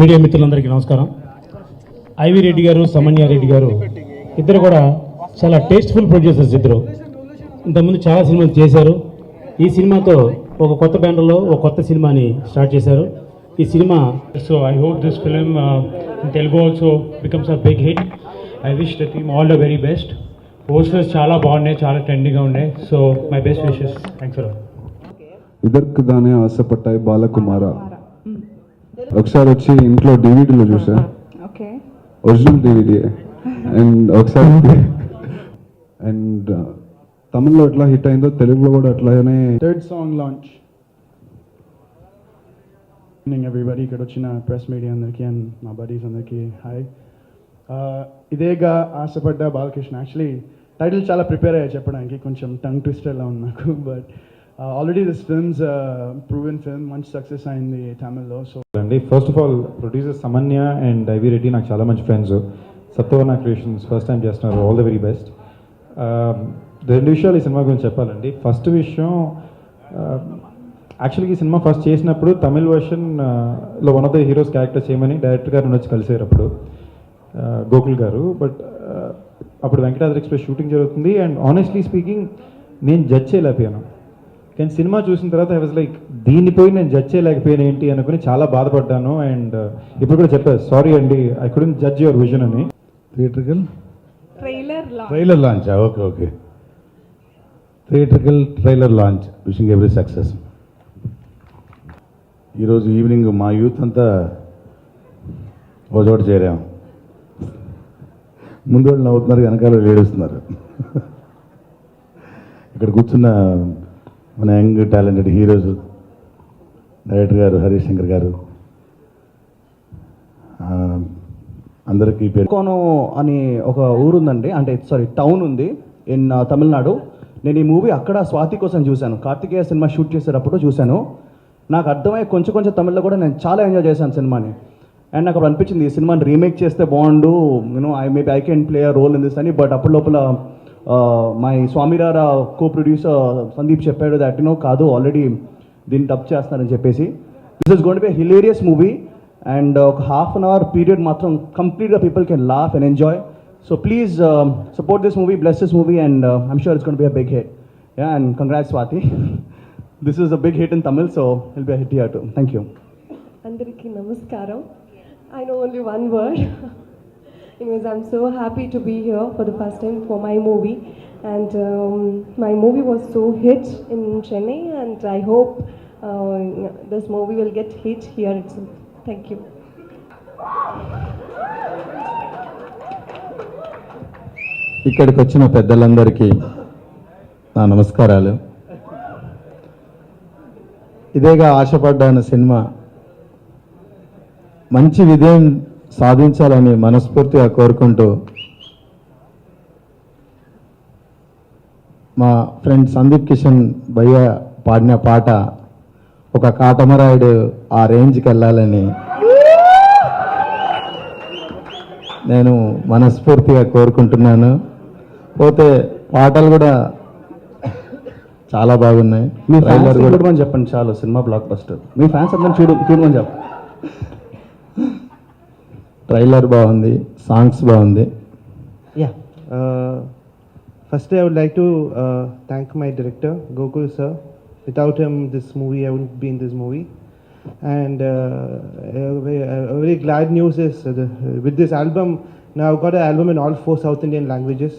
Media మిత్రులందరికీ నమస్కారం. IV Reddy గారు సమన్య రెడ్డి గారు ఇద్దరు కూడా చాలా టేస్ట్ఫుల్ ప్రొడ్యూసర్స్ ఇద్దరు. ఇంతకుముందు చాలా సినిమాలు చేశారు. ఈ సినిమాతో ఒక కొత్త బ్యానర్లో ఒక కొత్త సినిమాని స్టార్ట్ చేశారు. ఈ సినిమా So I hope this film uh, in Telugu also becomes a big hit. I wish the team all the very best. Posters చాలా బాగున్నాయి చాలా ట్రెండింగ్గా ఉన్నాయి. So my best wishes thanks for ఇద్దరికి దానే ఆశపట్టాయి బాలకుమార. ఒకసారి వచ్చి ఇంట్లో డివిడీలో చూసా. ఓకే. ఒరిజినల్ డివిడీ అండ్ ఒకసారి అండ్ తమిళ్ళో ఎట్లా హిట్ అయిందో తెలుగులో కూడా అట్లానే third song launch evening everybody ఇక్కడ వచ్చిన ప్రెస్ మీడియా అందరికీ అండ్ మా బడీస్ అందరికీ హాయ్ ఇదేగా ఆశపడ్డ బాలకృష్ణ. యాక్చువల్లీ టైటిల్ చాలా ప్రిపేర్ అయ్యా చెప్పడానికి. కొంచెం టంగ్ ట్విస్టర్లా ఉంది నాకు but already this films proven film మంచి సక్సెస్ అయింది తమిళ్ళో సో అండి first of all producer Samanya and IV Reddy నాకు చాలా మంచి friends Satyavarna creations first time చేస్తున్నారు ఆల్ ద వెరీ బెస్ట్ రెండు విషయాలు ఈ సినిమా గురించి చెప్పాలండి. ఫస్ట్ విషయం uh, యాక్చువల్గా ఈ సినిమా ఫస్ట్ చేసినప్పుడు తమిళ్ వర్షన్ uh, లో one of the heroes character చేయమని డైరెక్టర్ గారు వచ్చి కలిసారు uh, అప్పుడు గోకుల్ గారు. బట్ అప్పుడు వెంకటాద్రి ఎక్స్ప్రెస్ షూటింగ్ జరుగుతుంది. అండ్ ఆనెస్ట్లీ స్పీకింగ్ నేను జడ్జ్ చేయలేకపోయాను. కానీ సినిమా చూసిన తర్వాత ఐ వాజ్ లైక్ దీన్ని పోయి నేను జడ్జ్ చేయలేకపోయాను ఏంటి అనుకుని చాలా బాధపడ్డాను అండ్ ఇప్పుడు కూడా చెప్పారు సారీ అండి I couldn't judge your vision అని. Theatrical trailer trailer launch okay okay theatrical trailer launch wishing every success ఈరోజు ఈవినింగ్ మా యూత్ అంతా ఓ చోట చేరాం. ముందు వాళ్ళు నవ్వుతున్నారు వెనకాల ఏడుస్తున్నారు ఇక్కడ కూర్చున్న మన యంగ్ టాలెంటెడ్ హీరోస్ డైరెక్టర్ గారు హరీష్ శంకర్ గారు. అందరికీ పేరు. అని ఒక ఊరుందండి. అంటే సారీ టౌన్ ఉంది ఇన్ తమిళనాడు. నేను ఈ మూవీ అక్కడ స్వాతి కోసం చూశాను. కార్తికేయ సినిమా షూట్ చేసేటప్పుడు చూశాను. నాకు అర్థమయ్యే కొంచెం కొంచెం తమిళ్ళో కూడా నేను చాలా ఎంజాయ్ చేశాను సినిమాని. అండ్ నాకు అప్పుడు అనిపించింది ఈ సినిమాని రీమేక్ చేస్తే బాగుండు. You know I maybe I can play a role in this అని. బట్ అప్పుడు లోపల my Swamy Ra Ra co producer Sandeep చెప్పాడు దట్ నో కాదు ఆల్రెడీ దీన్ని డబ్ చేస్తానని చెప్పేసి. This is gonna be hilarious movie and ఒక హాఫ్ అన్ అవర్ పీరియడ్ మాత్రం కంప్లీట్గా people can laugh and enjoy so please support this movie bless this movie and I'm sure it's gonna be a big hit yeah and congrats Swathi this is a big hit in Tamil so will be hit here too thank you అందరికీ నమస్కారం. I know only one word Anyways, I'm so happy to be here for the first time for my movie. And um, my movie was so hit in Chennai, and I hope uh, this movie will get hit here itself. Thank you. ఇక్కడికి వచ్చిన పెద్దలందరికీ నా నమస్కారాలు ఇదేగా ఆశపడ్డాను cinema మంచి విజయం సాధించాలని మనస్ఫూర్తిగా కోరుకుంటూ మా ఫ్రెండ్ సందీప్ కిషన్ భయ్య పాడిన పాట ఒక కాటమరాయుడు ఆ రేంజ్కి వెళ్ళాలని నేను మనస్ఫూర్తిగా కోరుకుంటున్నాను. పోతే పాటలు కూడా చాలా బాగున్నాయి. మీ ఫ్యాన్స్ చెప్పండి చాలు సినిమా బ్లాక్ బస్టర్ మీ ఫ్యాన్స్ అందరం చూడు చూడమని చెప్పండి. ట్రైలర్ బాగుంది సాంగ్స్ బాగుంది Yeah. Uh, firstly, I would like to uh, thank my director, Gokul sir. Without him, this movie, I wouldn't be in this movie. And uh, a, very, glad news is uh, the, with this album, now I've got an album in all four South Indian languages.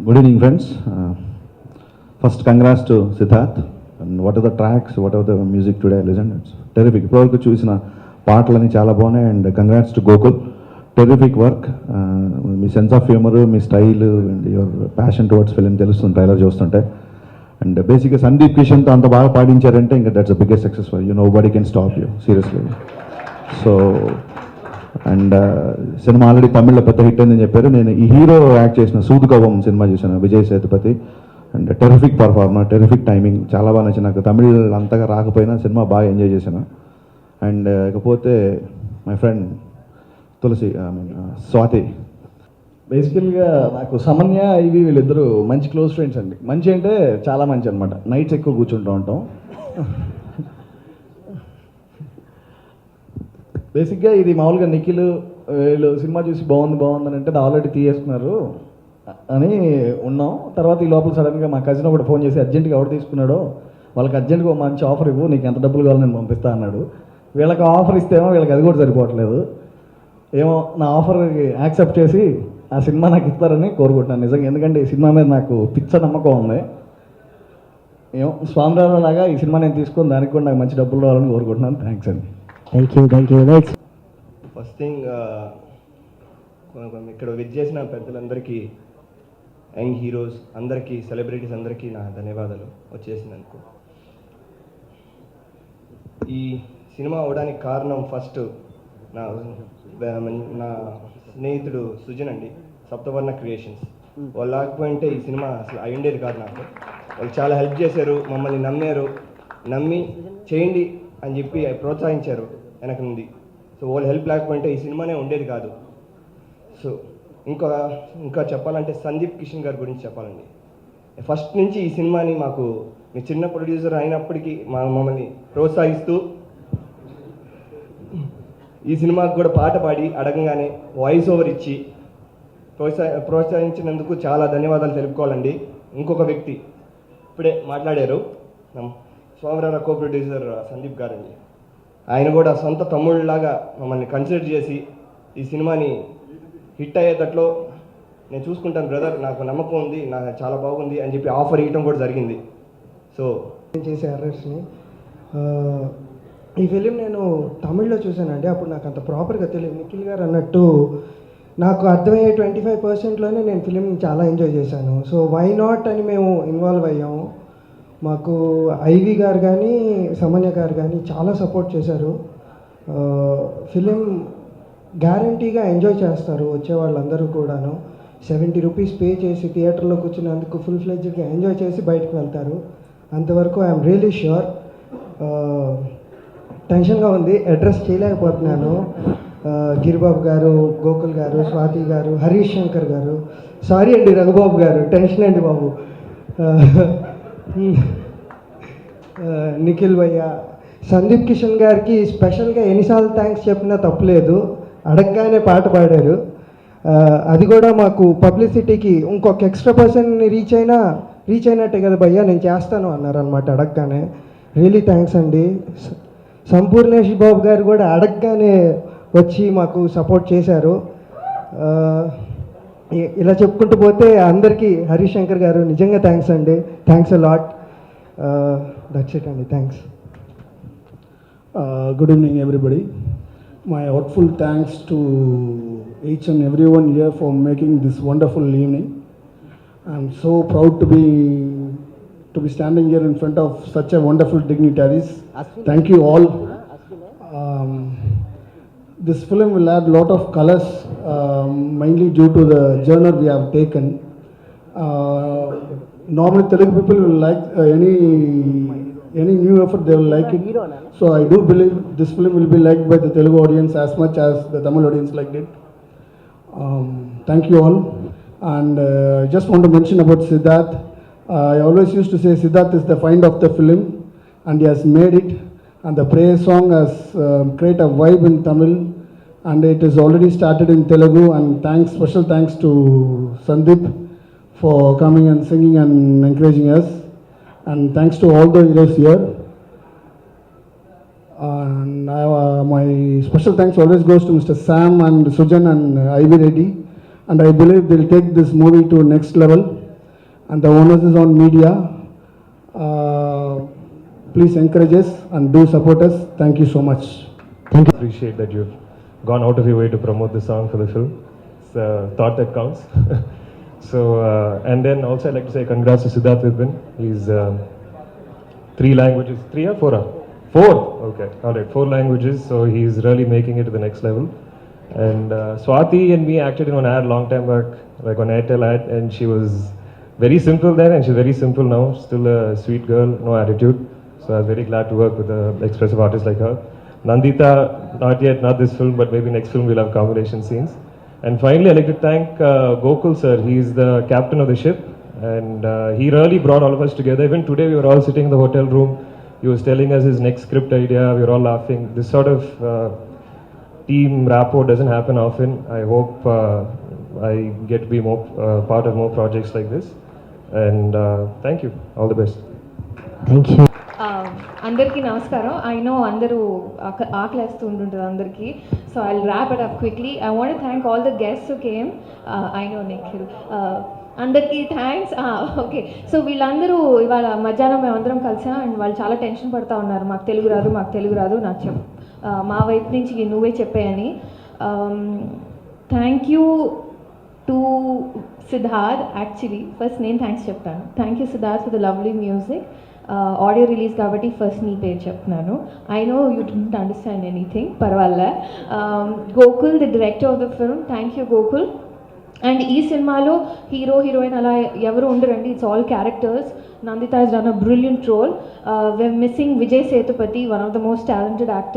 Good evening friends first congrats to Siddharth and what are the tracks what are the music today listen it's terrific ఇప్పటివరకు చూసిన పాటలన్నీ చాలా బాగున్నాయి. And congrats to Gokul terrific work me sense of humour me style and your passion towards film తెలుస్తుంది trailer చూస్తుంటే. And బేసిక్గా సందీప్ కిషన్తో అంత బాగా పాడించారంటే ఇంకా that's a biggest success for you nobody can stop you seriously so and cinema already తమిళ్ళో పెద్ద హిట్ అని చెప్పారు. నేను ఈ హీరో యాక్ట్ చేసిన సూదు కవం సినిమా చూసాను Vijay Sethupathi and terrific performer terrific timing చాలా బాగా నచ్చింది. నాకు తమిళ్ అంతగా రాకపోయినా సినిమా బాగా ఎంజాయ్ చేశాను. అండ్ ఇకపోతే my friend Tulasi I mean Swathi. బేసికల్గా నాకు సమన్య ఇవి వీళ్ళిద్దరూ మంచి క్లోజ్ ఫ్రెండ్స్ అండి. మంచి అంటే చాలా మంచి అనమాట నైట్స్ ఎక్కువ కూర్చుంటూ ఉంటాం. బేసిక్గా ఇది మామూలుగా నిఖిల్ వీళ్ళు సినిమా చూసి బాగుంది బాగుంది అని అంటే ఆల్రెడీ తీయేసుకున్నారు అని ఉన్నాం. తర్వాత ఈ లోపల సడన్గా మా కజిన్ ఒకటి ఫోన్ చేసి అర్జెంట్గా ఎవరు తీసుకున్నాడో? వాళ్ళకి అర్జెంట్గా మంచి ఆఫర్ ఇవ్వు నీకు ఎంత డబ్బులు కావాలో నేను పంపిస్తా అన్నాడు. వీళ్ళకి ఆఫర్ ఇస్తేమో వీళ్ళకి అది కూడా సరిపోవట్లేదు. ఏమో నా ఆఫర్ యాక్సెప్ట్ చేసి ఆ సినిమా నాకు ఇస్తారని కోరుకుంటున్నాను నిజంగా. ఎందుకంటే ఈ సినిమా మీద నాకు పిచ్చ నమ్మకం ఉంది. ఏమో స్వామిరావు లాగా ఈ సినిమా నేను తీసుకొని దానికి కూడా నాకు మంచి డబ్బులు రావాలని కోరుకుంటున్నాను. థ్యాంక్స్ అండి. Thank you thank you next first thing ఇక్కడ విజ్ చేసిన పెద్దలందరికీ యంగ్ హీరోస్ అందరికీ సెలబ్రిటీస్ అందరికీ నా ధన్యవాదాలు. వచ్చేసినందుకు ఈ సినిమా అవడానికి కారణం ఫస్ట్ నా నా స్నేహితుడు సుజన్ అండి సప్తవర్ణ క్రియేషన్స్. వాళ్ళు లేకపోయింటే ఈ సినిమా అసలు అయి ఉండేది కాదు నాకు. వాళ్ళు చాలా హెల్ప్ చేశారు మమ్మల్ని నమ్మారు. నమ్మి చేయండి అని చెప్పి ప్రోత్సహించారు వెనక నుండి. సో వాళ్ళు హెల్ప్ లేకపోయింటే ఈ సినిమానే ఉండేది కాదు. సో ఇంకా ఇంకా చెప్పాలంటే సందీప్ కిషన్ గారి గురించి చెప్పాలండి. ఫస్ట్ నుంచి ఈ సినిమాని మాకు మీ చిన్న ప్రొడ్యూసర్ అయినప్పటికీ మా మమ్మల్ని ప్రోత్సహిస్తూ ఈ సినిమాకి కూడా పాట పాడి అడగంగానే వాయిస్ ఓవర్ ఇచ్చి ప్రోత్సా ప్రోత్సహించినందుకు చాలా ధన్యవాదాలు తెలుపుకోవాలండి. ఇంకొక వ్యక్తి ఇప్పుడే మాట్లాడారు. నమ్ కో ప్రొడ్యూసర్ సందీప్ గారండి. ఆయన కూడా సొంత తమ్ముళ్ళలాగా మమ్మల్ని కన్సిడర్ చేసి ఈ సినిమాని హిట్ అయ్యేటట్లో నేను చూసుకుంటాను బ్రదర్ నాకు నమ్మకం ఉంది నాకు చాలా బాగుంది అని చెప్పి ఆఫర్ ఇవ్వడం కూడా జరిగింది. సో నేను చేసే అరెస్ట్ని ఈ ఫిలిం నేను తమిళ్ళో చూశానండి అప్పుడు నాకు అంత ప్రాపర్గా తెలియదు. నిఖిల్ గారు అన్నట్టు నాకు అర్థమయ్యే ట్వంటీ ఫైవ్ పర్సెంట్లోనే నేను ఫిలిం చాలా ఎంజాయ్ చేశాను. సో వై నాట్ అని మేము ఇన్వాల్వ్ అయ్యాము. మాకు ఐవి గారు కానీ సమన్య గారు కానీ చాలా సపోర్ట్ చేశారు. ఫిలిం గ్యారంటీగా ఎంజాయ్ చేస్తారు వచ్చే వాళ్ళందరూ కూడాను. సెవెంటీ రూపీస్ పే చేసి థియేటర్లో కూర్చున్నందుకు ఫుల్ ఫ్లెడ్జ్గా ఎంజాయ్ చేసి బయటకు వెళ్తారు. అంతవరకు ఐఎమ్ రియలీ ష్యూర్. టెన్షన్గా ఉంది. అడ్రస్ చేయలేకపోతున్నాను. గిరిబాబు గారు గోకుల్ గారు స్వాతి గారు హరీష్ శంకర్ గారు. సారీ అండి రఘుబాబు గారు. టెన్షన్ అండి బాబు. నిఖిల్ భయ్య. సందీప్ కిషన్ గారికి స్పెషల్గా ఎన్నిసార్లు థ్యాంక్స్ చెప్పినా తప్పులేదు. అడగగానే పాట పాడారు. అది కూడా మాకు పబ్లిసిటీకి ఇంకొక ఎక్స్ట్రా పర్సన్ని రీచ్ అయినా రీచ్ అయినట్టే కదా భయ్యా నేను చేస్తాను అన్నారు అనమాట అడగగానే. రియలీ థ్యాంక్స్ అండి. సంపూర్ణేష్ బాబు గారు కూడా అడగగానే వచ్చి మాకు సపోర్ట్ చేశారు. ఇలా చెప్పుకుంటూ పోతే అందరికీ హరిశంకర్ గారు నిజంగా థ్యాంక్స్ అండి. Thanks a lot. దక్షిట్ అండి. Thanks. Good evening everybody my heartful thanks to each and every one here for making this wonderful evening I'm so proud to be to be standing here in front of such a wonderful dignitaries. Thank you all. Um, this film will add lot of colors, um, mainly due to the genre we have taken. Uh, normally, Telugu people will like uh, any any new effort they will like it. So I do believe this film will be liked by the Telugu audience as much as the Tamil audience liked it. Um, thank you all. And uh, just want to mention about Siddharth. I always used to say Siddharth is the find of the film, and he has made it. And the praise song has um, created a vibe in Tamil, and it is already started in Telugu. And thanks, special thanks to Sandeep for coming and singing and encouraging us. And thanks to all the heroes here. And I, uh, my special thanks always goes to Mr. Sam and Sujan and Ivy Reddy. And I believe they'll take this movie to next level. And the onus is on media. Uh, please encourage us and do support us. Thank you so much. Thank you. Appreciate that you've gone out of your way to promote the song for the film. It's a thought that counts. so, uh, and then also I'd like to say congrats to Siddharth Vipin. He's um, three languages, three or four? Four. Okay, all right, four languages. So he's really making it to the next level. And uh, Swati and me acted in one ad long time back, like on Airtel ad, and she was very simple then, and she's very simple now. Still a sweet girl, no attitude. So I was very glad to work with an expressive artist like her. Nandita, not yet, not this film, but maybe next film we'll have combination scenes. And finally, I'd like to thank uh, Gokul sir. He's the captain of the ship, and uh, he really brought all of us together. Even today, we were all sitting in the hotel room. He was telling us his next script idea. We were all laughing. This sort of uh, team rapport doesn't happen often. I hope uh, I get to be more uh, part of more projects like this. And uh, thank you. All the best. Thank you అందరికీ నమస్కారం. I know అందరూ ఆక- ఆకలేస్తూ ఉంటుంటుంది అందరికీ. So I wrap it up quickly I want thank all the guest came I know Nikhil అందరికీ thanks okay so వీళ్ళందరూ ఇవాళ మధ్యాహ్నం మేమందరం కలిసాం. అండ్ వాళ్ళు చాలా టెన్షన్ పడుతూ ఉన్నారు. మాకు తెలుగు రాదు మాకు తెలుగు రాదు నాకు చెప్ మా వైపు నుంచి నువ్వే చెప్పాయని. Thank you to Siddharth actually first నేను థ్యాంక్స్ చెప్తాను. Thank you Siddharth for the lovely music audio release కాబట్టి ఫస్ట్ నీ పేరు చెప్తున్నాను. I know you don't understand anything పర్వాలే. Gokul the director of the film thank you Gokul and ఈ సినిమాలో hero heroine అలా ఎవరు ఉండరండి it's all characters Nanditha is done a brilliant role we missing Vijay Sethupathi one of the most talented actor